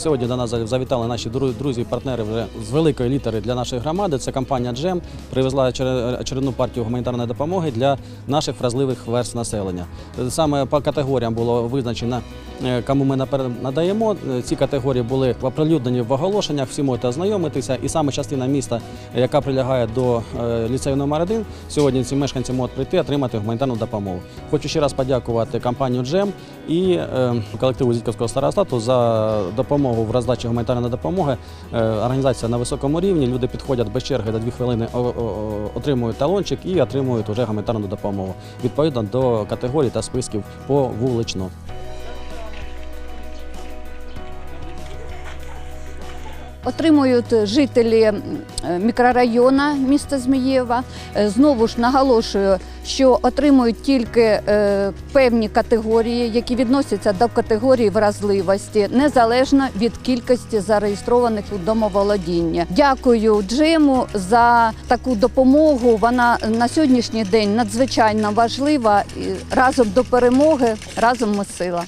Сьогодні до нас завітали наші друзі і партнери вже з великої літери для нашої громади. Це компанія Джем привезла очер- очередну партію гуманітарної допомоги для наших вразливих верств населення. Саме по категоріям було визначено, кому ми надаємо. Е, Ці категорії були оприлюднені в оголошеннях, всі можете ознайомитися. І саме частина міста, яка прилягає до е, ліцею номер 1 сьогодні ці мешканці можуть прийти отримати гуманітарну допомогу. Хочу ще раз подякувати компанію Джем і е, колективу Зітьківського старостату за допомогу в роздачі гуманітарної допомоги. Е, Організація на високому рівні. Люди підходять без черги до 2 хвилини, отримують талончик і отримують вже гуманітарну допомогу відповідно до категорій та списків по вулично. Отримують жителі е, мікрорайону міста Змієва. Е, Знову ж наголошую, що отримують тільки е, певні категорії, які відносяться до категорії вразливості, незалежно від кількості зареєстрованих у домоволодіння. Дякую Джиму за таку допомогу. Вона на сьогоднішній день надзвичайно важлива. Разом до перемоги, разом ми сила.